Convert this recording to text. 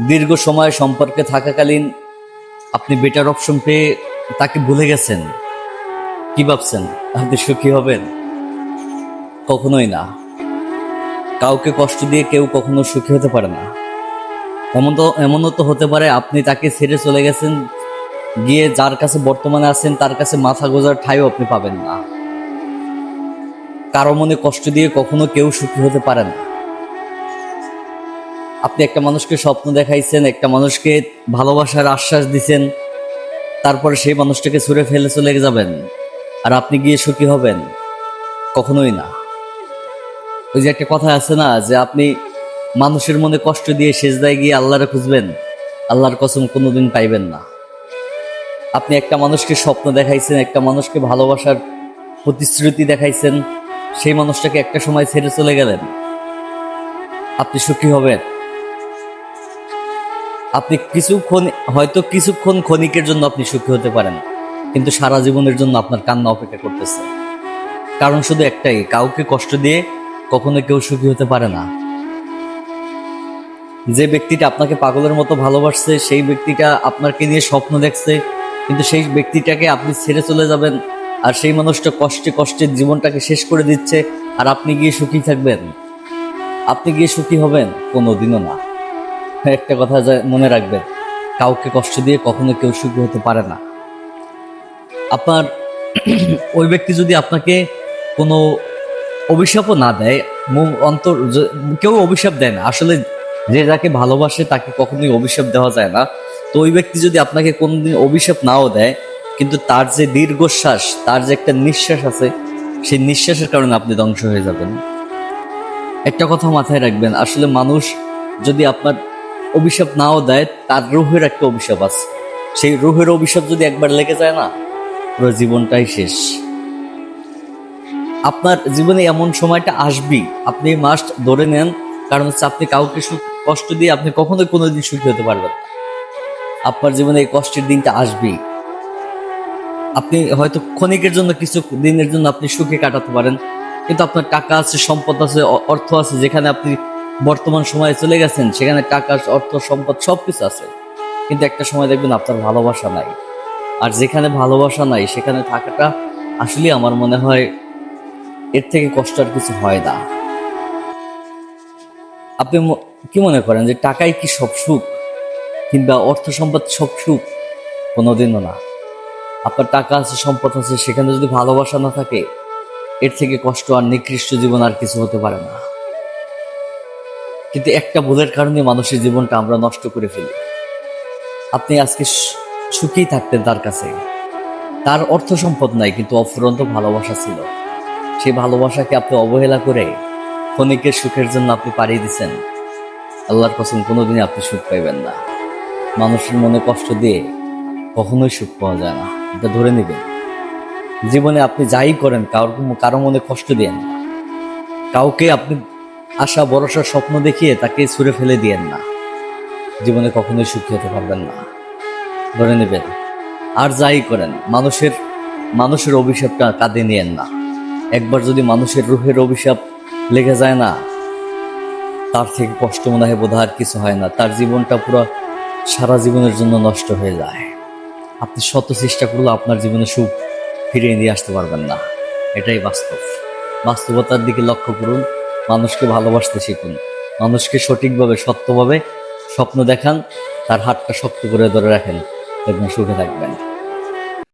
দীর্ঘ সময় সম্পর্কে থাকাকালীন আপনি বেটার অপশন পেয়ে তাকে ভুলে গেছেন। কি ভাবছেন? আপনি সুখী হবেন? কখনোই না। কাউকে কষ্ট দিয়ে কেউ কখনো সুখী হতে পারে না। এমন তো, এমনও তো হতে পারে আপনি তাকে ছেড়ে চলে গেছেন, গিয়ে যার কাছে বর্তমানে আছেন, তার কাছে মাথা গোজার ঠাইও আপনি পাবেন না। কারও মনে কষ্ট দিয়ে কখনো কেউ সুখী হতে পারে না। আপনি একটা মানুষকে স্বপ্ন দেখাইছেন, একটা মানুষকে ভালোবাসার আশ্বাস দিছেন, তারপরে সেই মানুষটাকে ছুঁড়ে ফেলে চলে যাবেন, আর আপনি গিয়ে সুখী হবেন। কখনোই না। ওই যে একটা কথা আছে না, যে আপনি মানুষের মনে কষ্ট দিয়ে সেজদায় গিয়ে আল্লাহরে খুঁজবেন, আল্লাহর কসম কোনোদিন পাইবেন না। আপনি একটা মানুষকে স্বপ্ন দেখাইছেন, একটা মানুষকে ভালোবাসার প্রতিশ্রুতি দেখাইছেন, সেই মানুষটাকে একটা সময় ছেড়ে চলে গেলেন। আপনি সুখী হবেন। আপনি কিছুক্ষণ, হয়তো কিছুক্ষণ ক্ষণিকের জন্য আপনি সুখী হতে পারেন, কিন্তু সারা জীবনের জন্য আপনার কান্না অপেক্ষা করতেছে। কারণ শুধু একটাই, কাউকে কষ্ট দিয়ে কখনো কেউ সুখী হতে পারে না। যে ব্যক্তিটা আপনাকে পাগলের মতো ভালোবাসছে, সেই ব্যক্তিটা আপনাকে নিয়ে স্বপ্ন দেখছে, কিন্তু সেই ব্যক্তিটাকে আপনি ছেড়ে চলে যাবেন, আর সেই মানুষটা কষ্টে কষ্টে জীবনটাকে শেষ করে দিচ্ছে, আর আপনি গিয়ে সুখী থাকবেন। আপনি গিয়ে সুখী হবেন, কোনোদিনও না। একটা কথা মনে রাখবেন কাউকে কষ্ট দিয়ে কখনো কেউ সুখী হতে পারে না। আপনার ওই ব্যক্তি যদি আপনাকে কোনো অভিশাপও না দেয় অন্তর কেউ অভিশাপ দেয় না, আসলে যে যাকে ভালোবাসে তাকে কখনোই অভিশাপ দেওয়া যায় না। তো ওই ব্যক্তি যদি আপনাকে কোনোদিন অভিশাপ নাও দেয়, কিন্তু তার যে দীর্ঘশ্বাস, তার যে একটা নিঃশ্বাস আছে, সেই নিঃশ্বাসের কারণে আপনি ধ্বংস হয়ে যাবেন। একটা কথা মাথায় রাখবেন, আসলে মানুষ যদি আপনার অভিশাপ নাও দেয়, তার রুহের একটা অভিশাপ আছে। সেই রুহের অভিশাপ যদি একবার লেগে যায় না, পুরো জীবনটাই শেষ। আপনার জীবনে এমন সময়টা আসবেই। আপনি মাস্ট ধরে নেন, কারণ হচ্ছে আপনি কাউকে কষ্ট দিয়ে আপনি কখনো কোনো দিন সুখী হতে পারবেন না। আপনার জীবনে এই কষ্টের দিনটা আসবেই। আপনি হয়তো ক্ষণিকের জন্য, কিছু দিনের জন্য আপনি সুখে কাটাতে পারেন, কিন্তু আপনার টাকা আছে, সম্পদ আছে অর্থ আছে, যেখানে আপনি বর্তমান সময়ে চলে গেছেন, সেখানে টাকা অর্থ, সম্পদ সব কিছু আছে। কিন্তু একটা সময় দেখবেন আপনার ভালোবাসা নাই। আর যেখানে ভালোবাসা নাই, সেখানে থাকাটা আসলে আমার মনে হয় এর থেকে কষ্ট আর কিছু হয় না। আপনি কি মনে করেন যে টাকাই কি সব সুখ? কিংবা অর্থ সম্পদ সব সুখ? কোনোদিনও না। আপনার টাকা আছে, সম্পদ আছে, সেখানে যদি ভালোবাসা না থাকে, এর থেকে কষ্ট আর নিকৃষ্ট জীবন আর কিছু হতে পারে না। কিন্তু একটা ভুলের কারণে মানুষের জীবনটা আমরা নষ্ট করে ফেলি। আপনি আজকে সু- সুখী থাকতেন তার কাছে। তার অর্থ সম্পদ নাই, কিন্তু অফুরন্ত ভালোবাসা ছিল। সেই ভালোবাসাকে আপনি অবহেলা করে ক্ষণিকের সুখের জন্য আপনি পাড়িয়ে দিচ্ছেন। আল্লাহর কসম, কোনোদিনই আপনি সুখ পাইবেন না। মানুষের মনে কষ্ট দিয়ে কখনোই সুখ পাওয়া যায় না। এটা ধরে নেবেন। জীবনে আপনি যাই করেন, কারও কারও মনে কষ্ট দেন। কাউকে আপনি আশা ভরসার স্বপ্ন দেখিয়ে তাকে ছুঁড়ে ফেলে দিয়েন না। জীবনে কখনোই সুখী হতে পারবেন না। ধরে নেবেন, আর যাই করেন, মানুষের মানুষের অভিশাপটা কাঁদে নিয়েন না। একবার যদি মানুষের রুহের অভিশাপ লেগে যায় না, তার থেকে কষ্ট মনে হয় বোধ আর কিছু হয় না। তার জীবনটা পুরো সারা জীবনের জন্য নষ্ট হয়ে যায়। আপনি শত চেষ্টা করলেও আপনার জীবনে সুখ ফিরিয়ে নিয়ে আসতে পারবেন না। এটাই বাস্তব। বাস্তবতার দিকে লক্ষ্য করুন। মানুষকে ভালোবাসতে শিখুন। মানুষকে সঠিকভাবে, সত্যভাবে স্বপ্ন দেখান, তার হাতটা শক্ত করে ধরে রাখেন। দেখবেন সুখে থাকবেন।